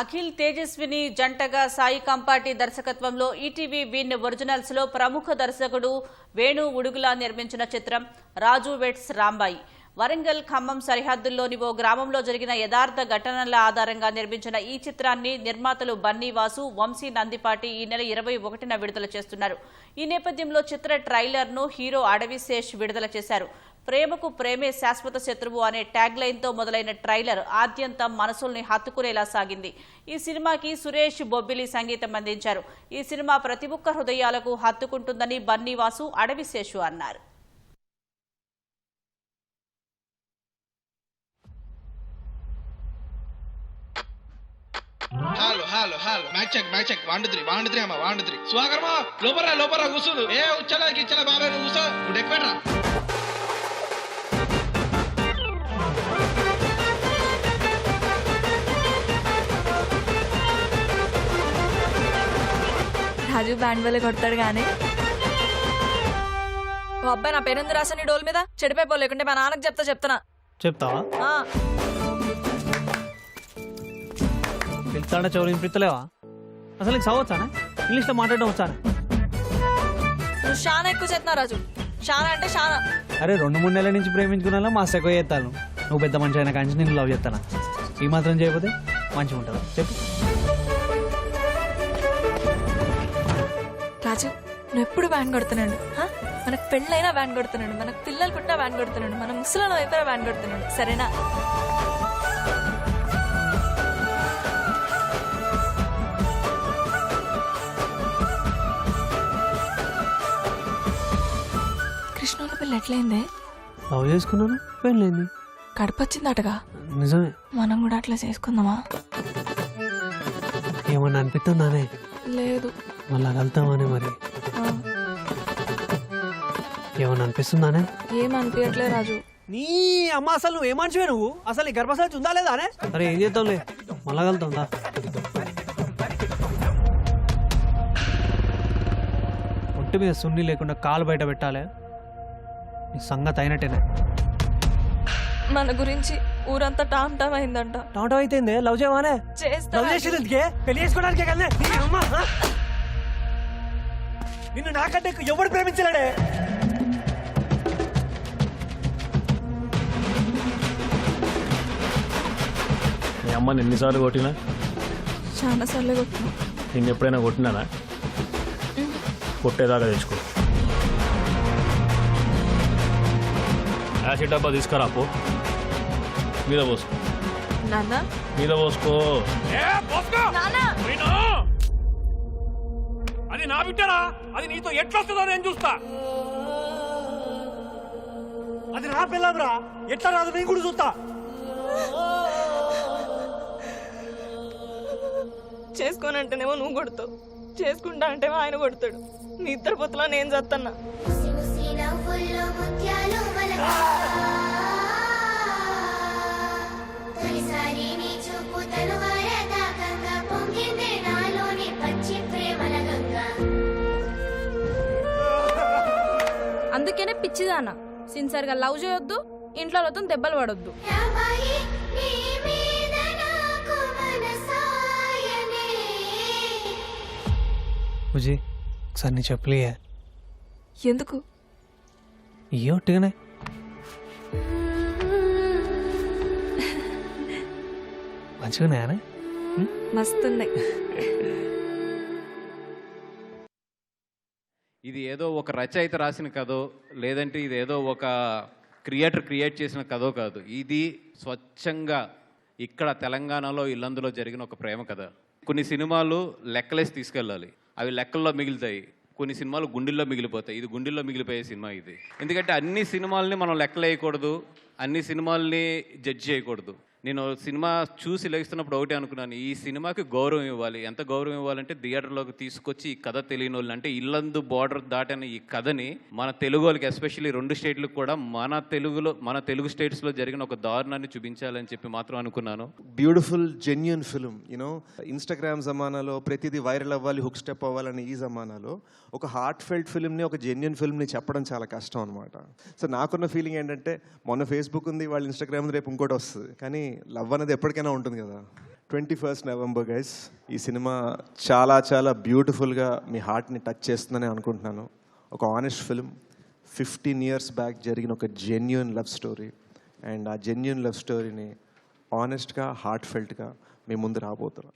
అఖిల్ తేజస్విని జంటగా సాయి కంపాటి దర్శకత్వంలో ETV win ఒరిజినల్స్లో ప్రముఖ దర్శకుడు వేణు ఉడుగులా నిర్మించిన చిత్రం రాజు వెట్స్ రాంబాయి. వరంగల్ ఖమ్మం సరిహద్దుల్లోని ఓ గ్రామంలో జరిగిన యథార్థ ఘటనల ఆధారంగా నిర్మించిన ఈ చిత్రాన్ని నిర్మాతలు బన్నీ వాసు వంశీ నందిపాటి ఈ నెల ఇరవై ఒకటిన విడుదల చేస్తున్నారు. ఈ నేపథ్యంలో చిత్ర ట్రైలర్ను హీరో అడవి శేష్ విడుదల చేశారు. ప్రేమకు ప్రేమే శాశ్వత శత్రువు అనే ట్యాగ్ లైన్తో మొదలైన ట్రైలర్ ఆద్యంతం మనసుల్ని హత్తుకునేలా సాగింది. ఈ సినిమాకి సురేష్ బొబ్బిలి సంగీతం అందించారు. ఈ సినిమా ప్రతి ఒక్క హృదయాలకు హత్తుకుంటుందని బన్నీవాసు అడవిశేషు అన్నారు. Hello hello hello. Match check match check వాండుద్రి వాండుద్రి అమ్మ వాండుద్రి. స్వాగరమా లోపరా లోపరా ఏ ఉచ్చలా గిచ్చలా బాబాయ్ నువ్వు కూర్చో. నువ్వు ఎక్కువరా రాజు బ్యాండ్ వల్ల కొడతాడు కానీ ఓ అబ్బాయి నా పేరెందుకు రాసా నీ డోల్ మీద? చెడిపోయిపో లేకుంటే మా నాన్నకి చెప్తా చెప్తున్నా. చెప్తావా? ఆ, పిలుస్తాడా చెవులు వినిపిస్తలేవా? అసలు నీకు చదవచ్చానా ఇంగ్లీష్లో మాట్లాడడం వచ్చానా? నువ్వు చాలా ఎక్కువ చేస్తున్నావు రాజు. చాలా అంటే చాలా అరే రెండు మూడు నెలల నుంచి ప్రేమించుకున్నా మా ఎక్కువ చేస్తాను. నువ్వు పెద్ద మనిషి అయినా కానీ నేను లవ్ చేస్తానా? ఈ మాత్రం చేయకపోతే మంచిగా ఉంటుందా. చెప్పు. రాజు నువ్వు ఎప్పుడు బ్యాండ్ కొడుతున్నాడు? హా? మనకు పెళ్ళైనా బ్యాండ్ కొడుతున్నాడు. మనకు పిల్లలు పుట్టినా బ్యాండ్ కొడుతున్నాడు. మన ముసలిలో అయిపోయినా బ్యాండ్ కొడుతున్నాడు. సరేనా? కృష్ణుల పిల్ల ఎట్లయిందే? లవ్ చేసుకున్నాను పెళ్ళైంది గడపొచ్చిందటగా నిజమే. మనం కూడా అట్లా చేసుకుందామా? ఏమన్నా అనిపిస్తుందానే? లేదు. మళ్ళా కలుతామని మరి? ఏమన్నా అనిపిస్తుందానే? ఏం అనిపించట్లే రాజు. నీ అమ్మ అసలు నువ్వు ఏమనివే నువ్వు? అసలు నీ గర్భశాల ఉందా లేదా అనే? అరే ఏం చేద్దాంలే. మళ్ళా కలుతుందా ఒంటి మీద సున్ని లేకుండా కాలు బయట పెట్టాలి. నీ సంగతి అయినట్టేనే. మన గురించి ఊరంతా టామ్ టామ్ అయిందంట. టమాటో అయితే లవ్ చేయవానే? చేస్తా లవ్ చేసేది ఎందుకే? పెళ్ళి చేసుకోవడానికే కదా నీ అమ్మ ఆ? నిన్ను నాకంటే ఎవడు ప్రేమించలేడే? మీ అమ్మని ఎన్నిసార్లు కొట్టినా? చాలా సార్లు కొట్టినా. నేను ఎప్పుడైనా కొట్టినానా? కొట్టేదాకా తెచ్చుకో. యాసిడ్ డబ్బా తీసుకురా పో. మీద పోసుకో. నాన్న? మీద పోసుకో. అది నా బిడ్డరా అది నీతో ఎట్లొస్తుందో నేను చూస్తా. అది నా పిల్లంరా? ఎట్లా రాదు? నేను కూడా చూస్తా. చేసుకోనంటేనేమో నువ్వు కొడతావు. చేసుకుంటా అంటేమో ఆయన కొడతాడు. మీ ఇద్దరు పొత్తులో నేను చత్తన్నా. అందుకనే పిచ్చిదాన. సిన్సియర్గా లవ్ చేయొద్దు ఇంట్లో వాళ్ళతో దెబ్బలు పడొద్దు. ఒకసారి నీ చెప్పలే ఎందుకు? ఏ ఒట్టిగానే. మంచిగానే మస్తుంది ఇది ఏదో ఒక రచయిత రాసిన కథో లేదంటే ఇది ఏదో ఒక క్రియేటర్ క్రియేట్ చేసిన కథో కాదు. ఇది స్వచ్ఛంగా ఇక్కడ తెలంగాణలో ఇల్లందులో జరిగిన ఒక ప్రేమ కథ. కొన్ని సినిమాలు లెక్కలేసి తీసుకెళ్ళాలి. అవి లెక్కల్లో మిగులుతాయి. కొన్ని సినిమాలు గుండెల్లో మిగిలిపోతాయి. ఇది గుండెల్లో మిగిలిపోయే సినిమా ఇది. ఎందుకంటే అన్ని సినిమాల్ని మనం లెక్కలేయకూడదు. అన్ని సినిమాల్ని జడ్జ్ చేయకూడదు. నేను సినిమా చూసి లెగిస్తున్నప్పుడు ఒకటే అనుకున్నాను ఈ సినిమాకి గౌరవం ఇవ్వాలి. ఎంత గౌరవం ఇవ్వాలంటే థియేటర్లోకి తీసుకొచ్చి ఈ కథ తెలియని వాళ్ళు అంటే ఇల్లందు బార్డర్ దాటిన ఈ కథని మన తెలుగు వాళ్ళకి ఎస్పెషల్లీ రెండు స్టేట్లకు కూడా మన తెలుగులో మన తెలుగు స్టేట్స్లో జరిగిన ఒక దారుణాన్ని చూపించాలని చెప్పి మాత్రం అనుకున్నాను. Beautiful genuine film you know instagram జమానాలో ప్రతిదీ వైరల్ అవ్వాలి హుక్ స్టెప్ అవ్వాలని ఈ జమానాలో ఒక హార్ట్ ఫెల్ట్ ఫిల్మ్ని ఒక జెన్యున్ ఫిల్మ్ని చెప్పడం చాలా కష్టం అనమాట సో నాకున్న ఫీలింగ్ ఏంటంటే మొన్న ఫేస్బుక్ ఉంది వాళ్ళ ఇన్స్టాగ్రామ్ రేపు ఇంకోటి వస్తుంది. కానీ లవ్ అనేది ఎప్పటికైనా ఉంటుంది కదా. ట్వంటీ ఫస్ట్ నవంబర్ గైస్ ఈ సినిమా చాలా చాలా బ్యూటిఫుల్గా మీ హార్ట్ని టచ్ చేస్తుందని అనుకుంటున్నాను. ఒక honest film fifteen years back జరిగిన ఒక జెన్యున్ లవ్ స్టోరీ అండ్ ఆ జెన్యున్ లవ్ స్టోరీని ఆనెస్ట్గా హార్ట్ ఫెల్ట్గా మీ ముందు రాబోతున్నాం.